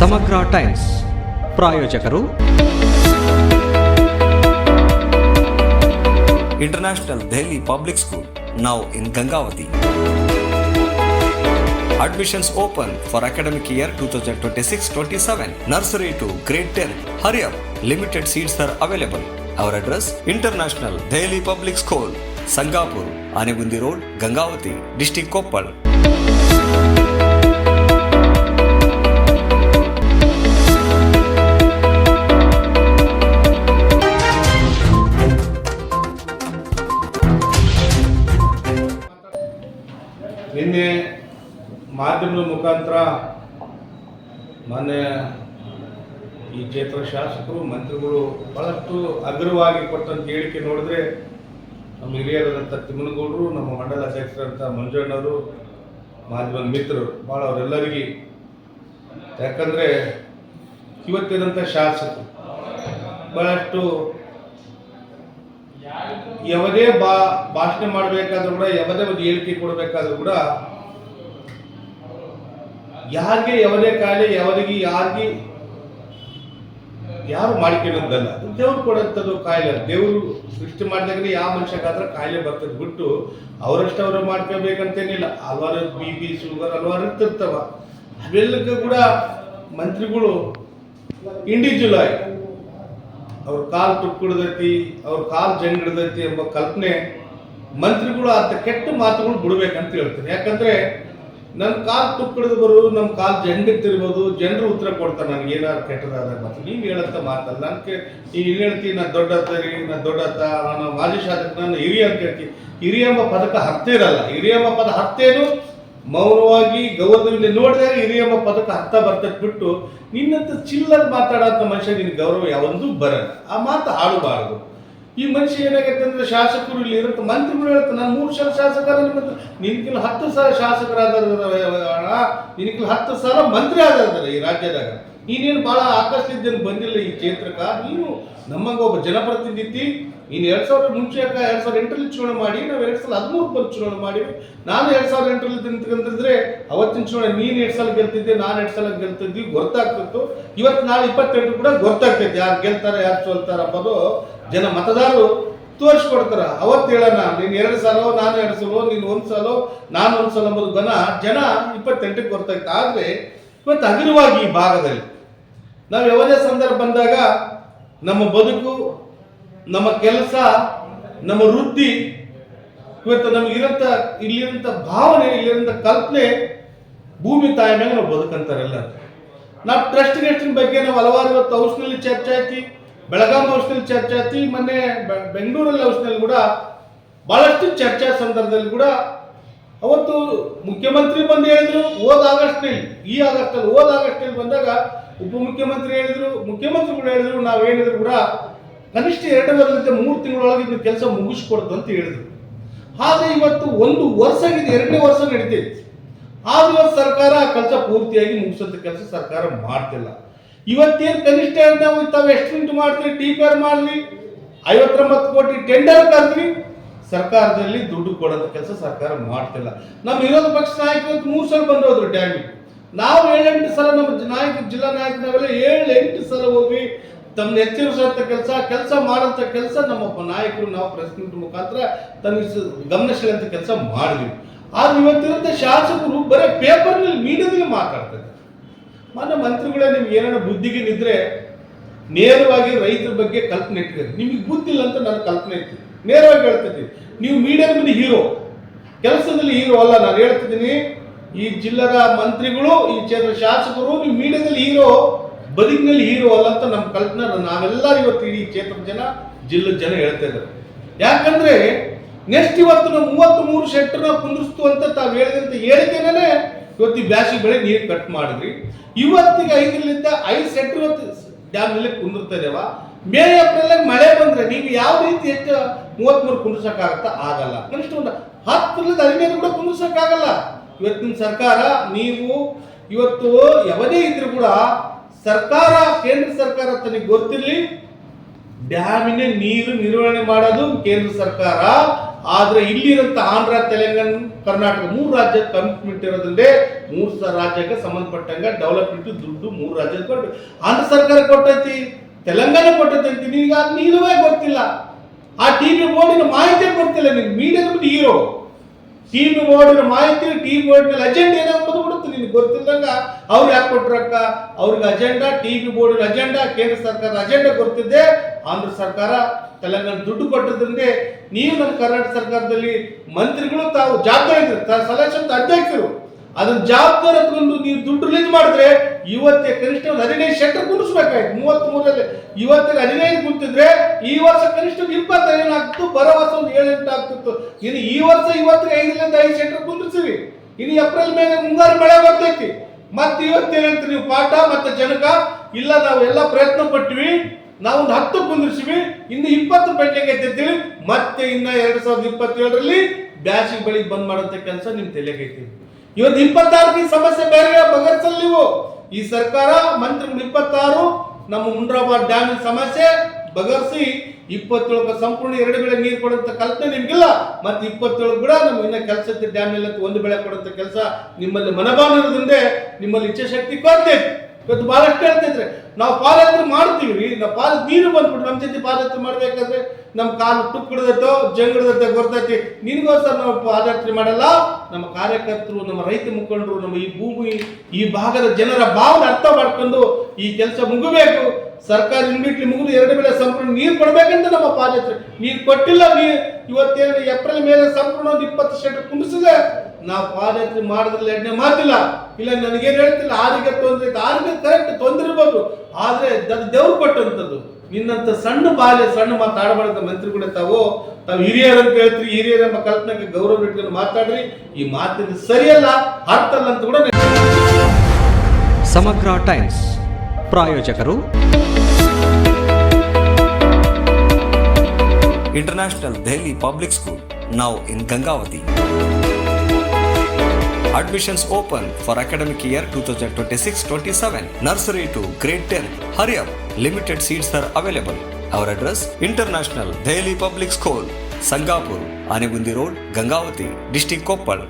ಸಮಗ್ರ ಟೈಮ್ಸ್ ಪ್ರಾಯೋಜಕರು International Delhi Public School, now in Gangavati. Admissions open for academic year 2026-27. Nursery to grade 10. Hurry up, limited seats are available. Our address, International Delhi Public School, Sangapur, Anegundi Road, Gangavati, District Koppal. ಮಾಧ್ಯಮದ ಮುಖಾಂತರ ಮೊನ್ನೆ ಈ ಕ್ಷೇತ್ರ ಶಾಸಕರು ಮಂತ್ರಿಗಳು ಬಹಳಷ್ಟು ಅಗ್ರವಾಗಿ ಕೊಟ್ಟಂತ ಹೇಳಿಕೆ ನೋಡಿದ್ರೆ ನಮ್ಮ ಹಿರಿಯರಾದಂಥ ತಿಮ್ಮನಗೌಡರು ನಮ್ಮ ಮಂಡಲ ಅಧ್ಯಕ್ಷರಂಥ ಮಂಜಣ್ಣವರು ಮಾಧ್ಯಮ ಮಿತ್ರರು ಭಾಳ ಅವರೆಲ್ಲರಿಗೆ ಯಾಕಂದರೆ ಇವತ್ತಿನಂಥ ಶಾಸಕರು ಬಹಳಷ್ಟು ಯಾವುದೇ ಬಾ ಭಾಷಣ ಮಾಡಬೇಕಾದ್ರೂ ಕೂಡ ಯಾವುದೇ ಒಂದು ಹೇಳಿಕೆ ಕೊಡಬೇಕಾದ್ರೂ ಕೂಡ ಯಾರಿಗೆ ಯಾವುದೇ ಕಾಯಿಲೆ ಯಾವರಿಗೆ ಯಾರಿಗೆ ಯಾರು ಮಾಡಿಕೊಳ್ಳೋದಲ್ಲ ದೇವ್ರು ಕೊಡೋಂಥದ್ದು ಕಾಯಿಲೆ ದೇವರು ಸೃಷ್ಟಿ ಮಾಡಿದಾಗ ಯಾವ ಮನುಷ್ಯಕ್ಕಾದ್ರೆ ಕಾಯಿಲೆ ಬರ್ತದೆ ಬಿಟ್ಟು ಅವರು ಮಾಡ್ಕೋಬೇಕಂತೇನಿಲ್ಲ ಹಲವಾರು ಬಿ ಪಿ ಶುಗರ್ ಹಲವಾರು ಇರ್ತಿರ್ತವ ಅವೆಲ್ಲಕ್ಕೆ ಕೂಡ ಮಂತ್ರಿಗಳು ಇಂಡಿವಿಜುವಲ್ ಆಗಿ ಅವ್ರ ಕಾಲು ತುಕ್ಕುಡ್ದೈತಿ ಅವ್ರ ಕಾಲು ಜಂಗಿಡ್ದೈತಿ ಎಂಬ ಕಲ್ಪನೆ ಮಂತ್ರಿಗಳು ಅಂತ ಕೆಟ್ಟ ಮಾತುಗಳು ಬಿಡ್ಬೇಕಂತ ಹೇಳ್ತೇನೆ ಯಾಕಂದ್ರೆ ನನ್ನ ಕಾಲ್ ತುಕ್ಕಡಿದು ಬರೋದು ನಮ್ಮ ಕಾಲ್ ಜಂಡಿಗೆ ತಿರ್ಬೋದು ಜನರು ಉತ್ತರ ಕೊಡ್ತಾರೆ ನನಗೆ ಏನಾದ್ರು ಕೆಟ್ಟದಾದ ಮತ್ತು ನೀವು ಹೇಳಂತ ಮಾತಲ್ಲ ನನಗೆ ನೀನು ಇಲ್ಲಿ ಹೇಳ್ತಿ ನಾನು ದೊಡ್ಡ ರೀ ನಾನು ದೊಡ್ಡ ನಾನು ಮಾಜಿ ಶಾಸಕ ನಾನು ಹಿರಿಯ ಅಂತ ಹೇಳ್ತೀನಿ ಹಿರಿಯ ಎಂಬ ಪದಕ ಹತ್ತಿರಲ್ಲ ಹಿರಿಯ ಎಂಬ ಪದ ಹತ್ತೇನು ಮೌನವಾಗಿ ಗೌರವದಿಂದ ನೋಡಿದಾಗ ಹಿರಿಯ ಎಂಬ ಪದಕ ಹತ್ತ ಬರ್ತಕ್ಕೆ ಬಿಟ್ಟು ನಿನ್ನಂತ ಚಿಲ್ಲರ್ ಮಾತಾಡೋ ಮನುಷ್ಯ ನಿನ್ನ ಗೌರವ ಯಾವೊಂದು ಬರಲ್ಲ ಆ ಮಾತು ಹಾಳು ಈ ಮನುಷ್ಯ ಏನಾಗೈತೆ ಅಂದ್ರೆ ಶಾಸಕರು ಇಲ್ಲಿ ಇರುತ್ತೆ ಮಂತ್ರಿಗಳು ಹೇಳ್ತಾರೆ ನಾನು ಮೂರು ಸಲ ಶಾಸಕರ ನಿಮ್ಮ ನಿನ್ಕಿಲ್ ಹತ್ತು ಸಲ ಶಾಸಕರಾದ ನಿನ್ಕಿಲ್ ಹತ್ತು ಸಲ ಮಂತ್ರಿ ಆದಾರ ಈ ರಾಜ್ಯದಾಗ ನೀನೇನು ಭಾಳ ಆಕರ್ಷಿದ್ದೇನು ಬಂದಿಲ್ಲ ಈ ಕ್ಷೇತ್ರಕ್ಕ ನೀನು ನಮ್ಮಂಗ ಒಬ್ಬ ಜನಪ್ರತಿನಿಧಿ ನೀನು ಎರಡು ಸಾವಿರದ ಮುಂಚೆ ಎರಡು ಸಾವಿರ ಎಂಟರಲ್ಲಿ ಚುನಾವಣೆ ಮಾಡಿ ನಾವು ಎರಡು ಸಾವಿರದ ಹದಿಮೂರು ಬಂದು ಚುನಾವಣೆ ಮಾಡಿ ನಾನು ಎರಡು ಸಾವಿರದ ಎಂಟರಲ್ಲಿ ನಿಂತ್ಕೊಂಡಿದ್ರೆ ಅವತ್ತಿನ ಚುನಾವಣೆ ನೀನು ಎರಡು ಸಲ ಗೆಲ್ತಿದ್ದೆ ನಾನು ಎರಡು ಸಲ ಗೆಲ್ತಿದ್ವಿ ಗೊತ್ತಾಗ್ತಿತ್ತು ಇವತ್ತು ನಾಳೆ ಇಪ್ಪತ್ತೆಂಟು ಕೂಡ ಗೊತ್ತಾಗ್ತೈತೆ ಯಾರು ಗೆಲ್ತಾರೆ ಯಾರು ಸೋಲ್ತಾರೆ ಅನ್ನೋದು ಜನ ಮತದಾರರು ತೋರಿಸ್ಕೊಡ್ತಾರ ಅವತ್ತು ಹೇಳೋಣ ನೀನು ಎರಡು ಸಲ ನಾನು ಎರಡು ಸಲ ನೀನು ಒಂದು ಸಲ ನಾನು ಒಂದು ಸಲ ಅಂಬುದು ಬನ ಜನ ಇಪ್ಪತ್ತೆಂಟಕ್ಕೆ ಬರ್ತೈತೆ ಆದರೆ ಇವತ್ತು ಹಗುರವಾಗಿ ಈ ಭಾಗದಲ್ಲಿ ನಾವು ಯಾವುದೇ ಸಂದರ್ಭ ಬಂದಾಗ ನಮ್ಮ ಬದುಕು ನಮ್ಮ ಕೆಲಸ ನಮ್ಮ ವೃತ್ತಿ ಇವತ್ತು ಇರಂತ ಇಲ್ಲಿರೋಂಥ ಭಾವನೆ ಇಲ್ಲಿರಂಥ ಕಲ್ಪನೆ ಭೂಮಿ ತಾಯಿ ಮೇಲೆ ನಾವು ಬದುಕಂತಾರೆಲ್ಲ ನಾವು ಟ್ರಸ್ಟ್ ಗೇಸ್ಟಿನ ಬಗ್ಗೆ ನಾವು ಹಲವಾರು ಇವತ್ತು ಹೌಸ್ನಲ್ಲಿ ಚರ್ಚೆ ಆಯ್ತು ಬೆಳಗಾವಿ ಚರ್ಚಾ ಚರ್ಚಾತಿ ಮೊನ್ನೆ ಬೆಂಗಳೂರಲ್ಲಿ ಔಷಧಲ್ಲಿ ಕೂಡ ಬಹಳಷ್ಟು ಚರ್ಚಾ ಸಂದರ್ಭದಲ್ಲಿ ಕೂಡ ಅವತ್ತು ಮುಖ್ಯಮಂತ್ರಿ ಬಂದು ಹೇಳಿದ್ರು ಆಗಸ್ಟ್ ಆಗಸ್ಟ್ನಲ್ಲಿ ಈ ಆಗಸ್ಟಲ್ಲಿ ಆಗಸ್ಟ್ ಆಗಸ್ಟ್ನಲ್ಲಿ ಬಂದಾಗ ಉಪಮುಖ್ಯಮಂತ್ರಿ ಹೇಳಿದ್ರು ಮುಖ್ಯಮಂತ್ರಿ ಕೂಡ ಹೇಳಿದ್ರು ನಾವೇನಿದ್ರು ಕೂಡ ಕನಿಷ್ಠ ಎರಡೂವರೆಲಿಂದ ಮೂರು ತಿಂಗಳೊಳಗೆ ಇದನ್ನ ಕೆಲಸ ಮುಗಿಸ್ಕೊಡ್ತು ಅಂತ ಹೇಳಿದ್ರು ಆದರೆ ಇವತ್ತು ಒಂದು ವರ್ಷ ಆಗಿದೆ ಎರಡನೇ ವರ್ಷ ನಡೀತೈತಿ ಆದ್ರೂ ಸರ್ಕಾರ ಕೆಲಸ ಪೂರ್ತಿಯಾಗಿ ಮುಗಿಸೋಂಥ ಕೆಲಸ ಸರ್ಕಾರ ಮಾಡ್ತಿಲ್ಲ ಇವತ್ತೇನು ಕನಿಷ್ಠ ನಾವು ತಾವು ಎಕ್ಸ್ಟೆಂಟ್ ಮಾಡ್ತೀರಿ ಟಿ ಪಿ ಆರ್ ಮಾಡಲಿ ಐವತ್ತೊಂಬತ್ತು ಕೋಟಿ ಟೆಂಡರ್ ಕರೆದ್ರಿ ಸರ್ಕಾರದಲ್ಲಿ ದುಡ್ಡು ಕೊಡೋದ ಕೆಲಸ ಸರ್ಕಾರ ಮಾಡ್ತಿಲ್ಲ ನಮ್ಮ ವಿರೋಧ ಪಕ್ಷ ನಾಯಕರು ಮೂರು ಸಲ ಬಂದೋದ್ರು ಡ್ಯಾಮಿ ನಾವು ಏಳೆಂಟು ಸಲ ನಮ್ಮ ನಾಯಕ ಜಿಲ್ಲಾ ನಾಯಕ ಏಳೆಂಟು ಏಳು ಎಂಟು ಸಲ ಹೋಗಿ ತಮ್ಮ ಎಚ್ಚರಿಸುವಂಥ ಕೆಲಸ ಕೆಲಸ ಮಾಡೋಂಥ ಕೆಲಸ ನಮ್ಮ ನಾಯಕರು ನಾವು ಪ್ರೆಸ್ ಮೀಟ್ ಮುಖಾಂತರ ತನ್ನ ಗಮನ ಕೆಲಸ ಮಾಡಿದ್ವಿ ಆದ್ರೆ ಇವತ್ತಿರುವಂಥ ಶಾಸಕರು ಬರೀ ಪೇಪರ್ನಲ್ಲಿ ಮೀಡಿಯಾದಲ್ಲಿ ಮಾತಾಡ್ತಾರೆ ಮಾನ್ಯ ಮಂತ್ರಿಗಳೇ ನಿಮ್ಗೆ ಬುದ್ಧಿಗೆ ನಿದ್ರೆ ನೇರವಾಗಿ ರೈತರ ಬಗ್ಗೆ ಕಲ್ಪನೆ ಇಟ್ಟಿದ್ದೀರಿ ನಿಮಗೆ ಗೊತ್ತಿಲ್ಲ ಅಂತ ನನ್ನ ಕಲ್ಪನೆ ಇತ್ತು ನೇರವಾಗಿ ಹೇಳ್ತಿದ್ದೀನಿ ನೀವು ಮೀಡಿಯಾದ ಹೀರೋ ಕೆಲಸದಲ್ಲಿ ಹೀರೋ ಅಲ್ಲ ನಾನು ಹೇಳ್ತಿದ್ದೀನಿ ಈ ಜಿಲ್ಲಾದ ಮಂತ್ರಿಗಳು ಈ ಕ್ಷೇತ್ರ ಶಾಸಕರು ನೀವು ಮೀಡಿಯಾದಲ್ಲಿ ಹೀರೋ ಬದುಕಿನಲ್ಲಿ ಹೀರೋ ಅಲ್ಲ ಅಂತ ನಮ್ಮ ಕಲ್ಪನೆ ನಾವೆಲ್ಲ ಇವತ್ತು ಇಡೀ ಕ್ಷೇತ್ರದ ಜನ ಜಿಲ್ಲದ ಜನ ಹೇಳ್ತಾ ಇದ್ದಾರೆ ಯಾಕಂದ್ರೆ ನೆಕ್ಸ್ಟ್ ಇವತ್ತು ಮೂವತ್ತ್ ಮೂರು ಶೆಟ್ಟರ್ನ ಕುಂದ್ರಿಸ್ತು ಅಂತ ತಾವು ಹೇಳಿದಂತ ಹೇಳಿಕೆನೇ ಇವತ್ತು ಬ್ಯಾಸಿಗೆ ಬೆಳೆ ನೀರು ಕಟ್ ಮಾಡಿದ್ರಿ ಇವತ್ತಿಗೆ ಐದರಿಂದ ಐದು ಸೆಟ್ ಇವತ್ತು ಡ್ಯಾಮ್ನಲ್ಲಿ ಕುಂದಿರ್ತಾ ಇದಾವ ಮೇ ಏಪ್ರಿಲ್ ಮಳೆ ಬಂದ್ರೆ ನೀವು ಯಾವ ರೀತಿ ಎಷ್ಟು ಮೂವತ್ಮೂರು ಕುಂದಿರ್ಸೋಕ್ಕಾಗತ್ತಾ ಆಗಲ್ಲ ಕನಿಷ್ಠ ಒಂದು ಹತ್ತರಿಂದ ಹದಿನೈದು ಕೂಡ ಆಗಲ್ಲ ಇವತ್ತಿನ ಸರ್ಕಾರ ನೀವು ಇವತ್ತು ಯಾವುದೇ ಇದ್ರೂ ಕೂಡ ಸರ್ಕಾರ ಕೇಂದ್ರ ಸರ್ಕಾರ ತನಗೆ ಗೊತ್ತಿರಲಿ ಡ್ಯಾಮಿನ ನೀರು ನಿರ್ವಹಣೆ ಮಾಡೋದು ಕೇಂದ್ರ ಸರ್ಕಾರ ಆದ್ರೆ ಇಲ್ಲಿರುವಂತ ಆಂಧ್ರ ತೆಲಂಗಾಣ ಕರ್ನಾಟಕ ಮೂರು ರಾಜ್ಯ ಕಮಿಟ್ಮೆಂಟ್ ಇರೋದ್ರಿಂದ ಮೂರು ರಾಜ್ಯಕ್ಕೆ ಸಂಬಂಧಪಟ್ಟಂಗ ಡೆವಲಪ್ಮೆಂಟ್ ದುಡ್ಡು ಮೂರು ರಾಜ್ಯ ಕೊಟ್ಟು ಆಂಧ್ರ ಸರ್ಕಾರ ಕೊಟ್ಟೈತಿ ತೆಲಂಗಾಣ ಕೊಟ್ಟೈತಿ ಅಂತ ಈಗ ನೀನುವೇ ಗೊತ್ತಿಲ್ಲ ಆ ಟಿ ವಿ ಬೋರ್ಡಿನ ಮಾಹಿತಿ ಗೊತ್ತಿಲ್ಲ ನಿಮ್ಗೆ ಮೀಡಿಯಾದ ಹೀರೋ ಟಿ ವಿ ಬೋರ್ಡಿನ ಮಾಹಿತಿ ಟಿ ವಿ ಅಜೆಂಡ್ ಏನೋ ನಿನಗೆ ಗೊತ್ತಿದ್ದಂಗೆ ಅವ್ರು ಯಾಕೆ ಕೊಟ್ರಕ್ಕ ಅವ್ರಿಗೆ ಅಜೆಂಡಾ ಟಿ ವಿ ಬೋರ್ಡಿನ ಅಜೆಂಡಾ ಕೇಂದ್ರ ಸರ್ಕಾರದ ಅಜೆಂಡಾ ಗೊತ್ತಿದ್ದೆ ಆಂಧ್ರ ಸರ್ಕಾರ ತೆಲಂಗಾಣ ದುಡ್ಡು ಕೊಟ್ಟದ್ರಿಂದ ನೀವು ನಮ್ಮ ಕರ್ನಾಟಕ ಸರ್ಕಾರದಲ್ಲಿ ಮಂತ್ರಿಗಳು ತಾವು ಜವಾಬ್ದಾರಿ ಸಲಹೆ ಅಧ್ಯಕ್ಷರು ಅದನ್ನ ಜವಾಬ್ದಾರಿ ತಗೊಂಡು ನೀವು ದುಡ್ಡು ರಿಲೀಸ್ ಮಾಡಿದ್ರೆ ಇವತ್ತೇ ಕನಿಷ್ಠ ಒಂದು ಹದಿನೈದು ಶೆಟ್ಟರ್ ಕುಣಿಸ್ಬೇಕಾಯ್ತು ಮೂವತ್ತ್ ಮೂರಲ್ಲಿ ಇವತ್ತಿಗೆ ಹದಿನೈದು ಕುಂತಿದ್ರೆ ಈ ವರ್ಷ ಕನಿಷ್ಠ ಇಪ್ಪತ್ತೈದು ಆಗ್ತಿತ್ತು ಬರೋ ವರ್ಷ ಒಂದು ಏಳೆಂಟು ಆಗ್ತಿತ್ತು ಇನ್ನು ಈ ವರ್ಷ ಇವತ್ತಿಗೆ ಐದರಿಂದ ಐದು ಶೆಟ್ಟರ್ ಕುಂದಿರ್ಸಿರಿ ಇನ್ನು ಏಪ್ರಿಲ್ ಮೇಲೆ ಮುಂಗಾರು ಮಳೆ ಬರ್ತೈತಿ ಮತ್ತೆ ಹೇಳ್ತೀರಿ ನೀವು ಪಾಠ ಮತ್ತೆ ಜನಕ ಇಲ್ಲ ನಾವೆಲ್ಲ ಪ್ರಯತ್ನ ಪಟ್ಟಿವಿ ನಾವು ಒಂದು ಹತ್ತು ಕುಂದಿರ್ಸಿವಿ ಇನ್ನು ಇಪ್ಪತ್ತು ಪೆಟ್ಟಿಗೆ ಎತ್ತಿರ್ತೀವಿ ಮತ್ತೆ ಇನ್ನ ಎರಡ್ ಸಾವಿರದ ಇಪ್ಪತ್ತೇಳರಲ್ಲಿ ಬ್ಯಾಸಿಗೆ ಬಳಿಗೆ ಬಂದ್ ಮಾಡೋಂಥ ಕೆಲಸ ನಿಮ್ ಐತಿ ಇವತ್ತು ಇಪ್ಪತ್ತಾರಕ್ಕೆ ಸಮಸ್ಯೆ ಬೇರೆ ಬಗರ್ಸಲ್ಲಿ ನೀವು ಈ ಸರ್ಕಾರ ಮಂತ್ರಿಗಳು ಇಪ್ಪತ್ತಾರು ನಮ್ಮ ಮುಂಡ್ರಾಬಾದ್ ಡ್ಯಾಮ್ ಸಮಸ್ಯೆ ಬಗರ್ಸಿ ಇಪ್ಪತ್ತೇಳು ಸಂಪೂರ್ಣ ಎರಡು ಬೆಳೆ ನೀರು ಕೊಡುವಂತ ಕಲ್ಪನೆ ನಿಮ್ಗಿಲ್ಲ ಮತ್ತೆ ಇಪ್ಪತ್ತೇಳು ಕೂಡ ನಮ್ಗೆ ಇನ್ನ ಕೆಲಸದ ಡ್ಯಾಮ್ ಇಲ್ಲ ಒಂದು ಬೆಳೆ ಕೊಡುವಂತ ಕೆಲಸ ನಿಮ್ಮಲ್ಲಿ ಮನಬಾನದಿಂದೆ ನಿಮ್ಮಲ್ಲಿ ಇಚ್ಛಾಶಕ್ತಿ ಕೊರತೆ ಇವತ್ತು ಬಹಳಷ್ಟು ಹೇಳ್ತಿದ್ರೆ ನಾವು ಪಾದಯಾತ್ರೆ ಮಾಡ್ತೀವಿ ನಾವು ಪಾದ ನೀರು ಬಂದ್ಬಿಟ್ಟು ನಮ್ಮ ಜೊತೆ ಪಾದಯಾತ್ರೆ ಮಾಡ್ಬೇಕಾದ್ರೆ ನಮ್ಮ ಕಾಲು ಟುಕ್ ಹಿಡಿದತ್ತೋ ಗೊರ್ತೈತಿ ಗೊತ್ತೈತಿ ನಿನಗೋಸ್ಕರ ನಾವು ಪಾದಯಾತ್ರೆ ಮಾಡಲ್ಲ ನಮ್ಮ ಕಾರ್ಯಕರ್ತರು ನಮ್ಮ ರೈತ ಮುಖಂಡರು ನಮ್ಮ ಈ ಭೂಮಿ ಈ ಭಾಗದ ಜನರ ಭಾವನೆ ಅರ್ಥ ಮಾಡ್ಕೊಂಡು ಈ ಕೆಲಸ ಮುಗಬೇಕು ಸರ್ಕಾರ ಇನ್ಬಿಟ್ಲಿ ಮುಗಿದು ಎರಡು ಬೆಳೆ ಸಂಪೂರ್ಣ ನೀರು ಕೊಡಬೇಕಂತ ನಮ್ಮ ಪಾದಯಾತ್ರೆ ನೀರು ಕೊಟ್ಟಿಲ್ಲ ನೀ ಇವತ್ತೇನು ಏಪ್ರಿಲ್ ಮೇಲೆ ಸಂಪೂರ್ಣ ಒಂದು ಇಪ್ಪತ್ತು ಶೆಟ್ ಕುಂಬಿಸಿದೆ ನಾವು ಪಾದಯಾತ್ರೆ ಮಾಡೋದ್ರಲ್ಲಿ ಎಣ್ಣೆ ಮಾಡಿಲ್ಲ ಇಲ್ಲ ನನಗೇನು ಹೇಳ್ತಿಲ್ಲ ಆರಿಗೆ ತೊಂದರೆ ಆರೋಗ್ಯ ಕರೆಕ್ಟ್ ತೊಂದರೆ ಇರ್ಬೋದು ಆದರೆ ದೇವ್ರು ಕೊಟ್ಟಂಥದ್ದು ನಿನ್ನಂತ ಸಣ್ಣ ಬಾಲ್ಯ ಸಣ್ಣ ಮಾತಾಡಬಾರದ ಮಂತ್ರಿಗಳೇ ತಾವು ತಾವು ಹಿರಿಯರ್ ಅಂತ ಹೇಳ್ತೀರಿ ಹಿರಿಯರ ಎಂಬ ಕಲ್ಪನೆಗೆ ಗೌರವ ಇಟ್ಕೊಂಡು ಮಾತಾಡ್ರಿ ಈ ಮಾತಿನ ಸರಿಯಲ್ಲ ಹತ್ತಲ್ಲ ಅಂತ ಕೂಡ ಸಮಗ್ರ ಟೈಮ್ಸ್ ಪ್ರಾಯೋಜಕರು ಇಂಟರ್ನ್ಯಾಷನಲ್ ದೆಹಲಿ ಪಬ್ಲಿಕ್ ಸ್ಕೂಲ್ ನಾವು ಇನ್ Gangavathi Admissions open for academic year 2026-27, nursery to grade 10. Hurry up! Limited seats are available. Our address, International Delhi Public School, Sangapur, Anegundi Road, Gangavati, District Koppal.